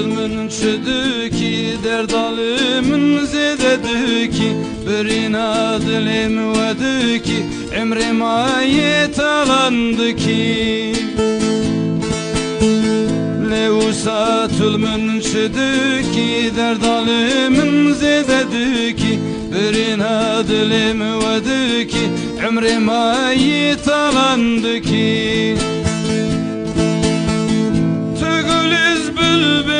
Zulmün çüdü ki derdalimin zededü ki Birina dilim vedü ki Emrim ayet alandı ki. Leusa tulmün çüdü ki derdalimin zededü ki Birina dilim vedü ki Emrim ayet alandı ki. Tügülüz bülbül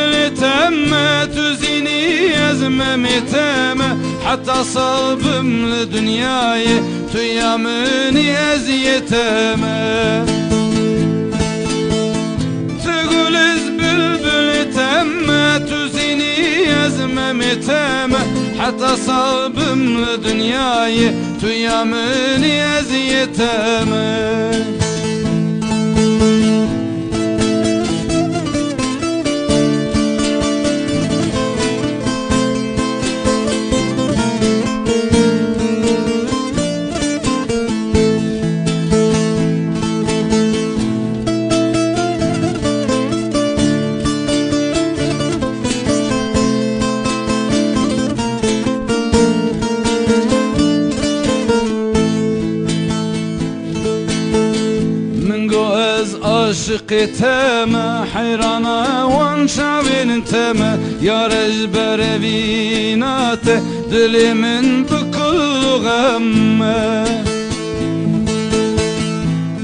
temme Tüzini ezmemi teme. Hatta salbımlı dünyayı Tüyamını eziyeteme Tügülüz bülbül temme Tüzini ezmemi teme. Hatta salbımlı dünyayı Tüyamını eziyeteme من عاشق تمه حیرانه وان شبین تمه یارج بر ویناته دلی من بکل غمه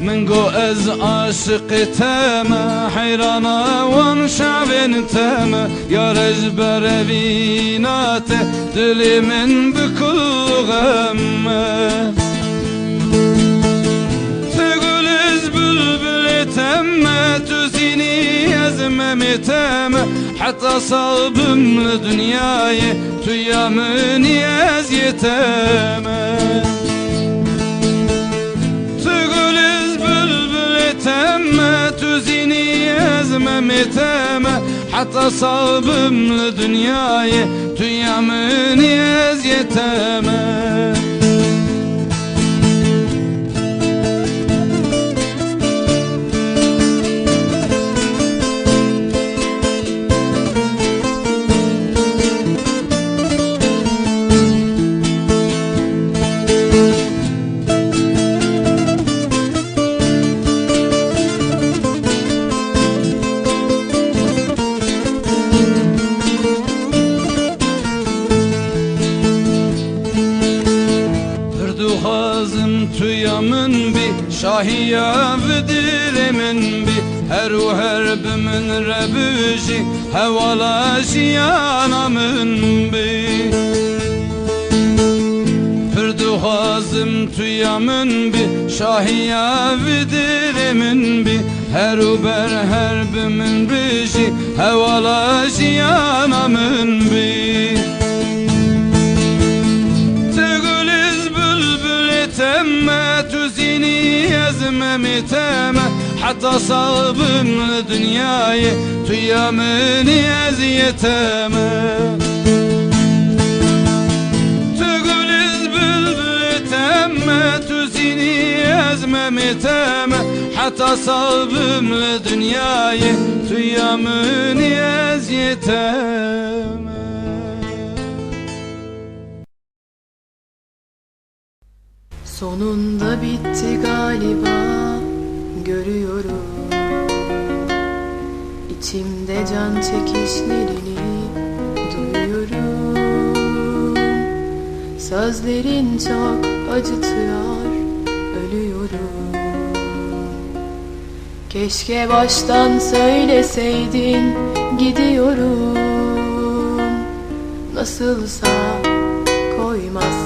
من گو از عاشق تمه حیرانه وان شبین تمه یارج بر ویناته دلی من بکل تم حتى صلبم لدنياي تويا من يزيتم تقولز بلبل تم تزيني يزمم تم حتى صلبم لدنياي تويا من يزيتم Hırdu bi Şahiya vidirimin bi Her u herbimin rebüji Hevala jiyanamın bi Hırdu hazım tüyamın bi Şahiya vidirimin bi Her u ber herbimin riji Hevala jiyanamın bi تقولز يزممي تمه حتى صاب من الدنياي تويا من يزيتمه تقولز بلبل تمه تزيني يزممي تمه حتى صاب من الدنياي تويا من يزيتمه Sonunda bitti galiba görüyorum. İçimde can çekişlerini duyuyorum. Sözlerin çok acıtıyor ölüyorum. Keşke baştan söyleseydin gidiyorum. Nasılsa koymaz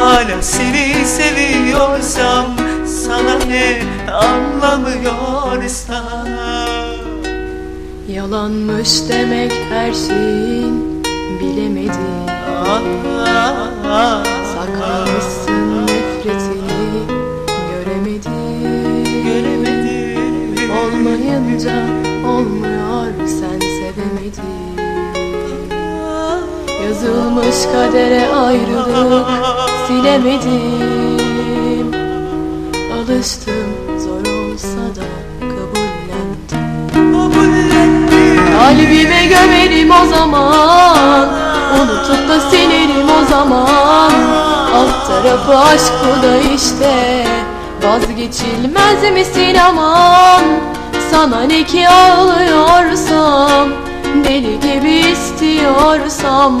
Hala seni seviyorsam Sana ne anlamıyorsam. Yalanmış demek her şeyin Bilemedim Saklamışsın nefretini Göremedim Göremedim Olmayınca olmuyor sen sevemedin Yazılmış kadere ayrılık silemedim Alıştım zor olsa da kabullendim. Kalbime gömerim o zaman. Unutup da silerim o zaman. Alt tarafı aşk bu da işte. Vazgeçilmez misin aman? Sana ne ki ağlıyorsam Deli gibi istiyorsam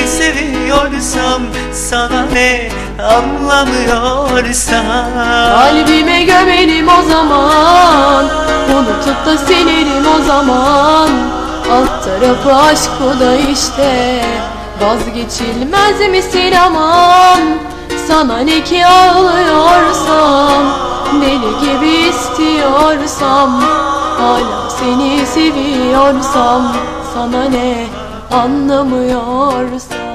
seviyorsam Sana ne anlamıyorsam? Kalbime gömerim o zaman Unutup da silerim o zaman. Alt tarafı aşk o da işte Vazgeçilmez misin aman? Sana ne ki ağlıyorsam Deli gibi istiyorsam Hala seni seviyorsam Sana ne anlamıyorsam